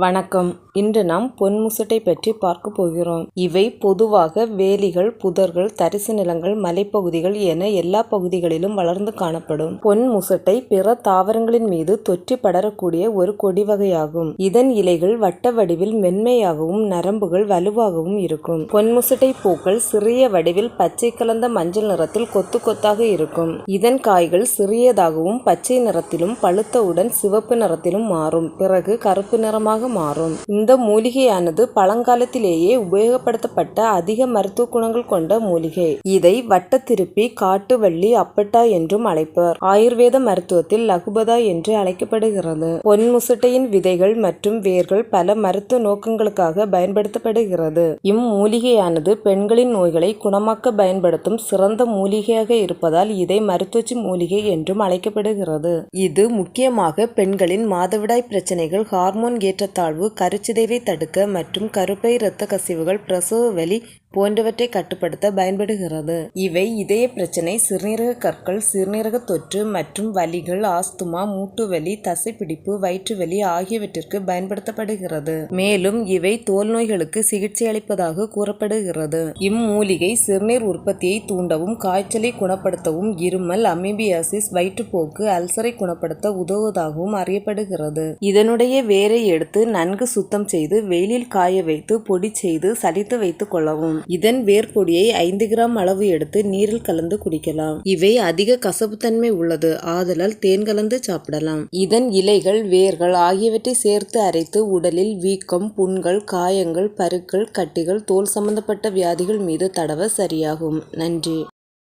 வணக்கம். இன்று நாம் பொன்முசட்டை பற்றி பார்க்க போகிறோம். இவை பொதுவாக வேலிகள் புதர்கள் தரிசு நிலங்கள் மலைப்பகுதிகள் என எல்லா பகுதிகளிலும் வளர்ந்து காணப்படும். பொன் முசட்டை பிற தாவரங்களின் மீது தொற்றி படரக்கூடிய ஒரு கொடி வகையாகும். இதன் இலைகள் வட்ட வடிவில் மென்மையாகவும் நரம்புகள் வலுவாகவும் இருக்கும். பொன்முசட்டை பூக்கள் சிறிய வடிவில் பச்சை கலந்த மஞ்சள் நிறத்தில் கொத்து கொத்தாக இருக்கும். இதன் காய்கள் சிறியதாகவும் பச்சை நிறத்திலும் பழுத்தவுடன் சிவப்பு நிறத்திலும் மாறும். பிறகு கருப்பு நிறமாக மாறும். இந்த மூலிகையானது பழங்காலத்திலேயே உபயோகப்படுத்தப்பட்ட அதிக மருத்துவ குணங்கள் கொண்ட மூலிகை. இதை வட்ட திருப்பி காட்டுவள்ளி அப்பட்டா என்றும் அழைப்பர். ஆயுர்வேத மருத்துவத்தில் லகுபதா என்று அழைக்கப்படுகிறது. பொன்முசுட்டையின் விதைகள் மற்றும் வேர்கள் பல மருத்துவ நோக்கங்களுக்காக பயன்படுத்தப்படுகிறது. இம்மூலிகையானது பெண்களின் நோய்களை குணமாக்க பயன்படுத்தும் சிறந்த மூலிகையாக இருப்பதால் இதை மருத்துவச்சி மூலிகை என்றும் அழைக்கப்படுகிறது. இது முக்கியமாக பெண்களின் மாதவிடாய் பிரச்சனைகள் ஹார்மோன் ஏற்றத்தாழ்வு கருச்சிதைவை தடுக்க மற்றும் கருப்பை இரத்த கசிவுகள் பிரசவ வலி போன்றவற்றை கட்டுப்படுத்த பயன்படுகிறது. இவை இதய பிரச்சனை சிறுநீரக கற்கள் சிறுநீரக தொற்று மற்றும் வலிகள் ஆஸ்துமா மூட்டுவலி தசைப்பிடிப்பு வயிற்றுவலி ஆகியவற்றிற்கு பயன்படுத்தப்படுகிறது. மேலும் இவை தோல் நோய்களுக்கு சிகிச்சை அளிப்பதாக கூறப்படுகிறது. இம்மூலிகை சிறுநீர் உற்பத்தியை தூண்டவும் காய்ச்சலை குணப்படுத்தவும் இருமல் அமீபியாசிஸ் வயிற்றுப்போக்கு அல்சரை குணப்படுத்த உதவுவதாகவும் அறியப்படுகிறது. இதனுடைய வேரை எடுத்து நன்கு சுத்தம் செய்து வெயிலில் காய வைத்து பொடி செய்து சலித்து வைத்துக் கொள்ளவும். இதன் வேர்பொடியை ஐந்து கிராம் அளவு எடுத்து நீரில் கலந்து குடிக்கலாம். இவை அதிக கசப்புத்தன்மை உள்ளது. ஆதலால் தேன் கலந்து சாப்பிடலாம். இதன் இலைகள் வேர்கள் ஆகியவற்றை சேர்த்து அரைத்து உடலில் வீக்கம் புண்கள் காயங்கள் பருக்கள் கட்டிகள் தோல் சம்பந்தப்பட்ட வியாதிகள் மீது தடவ சரியாகும். நன்றி.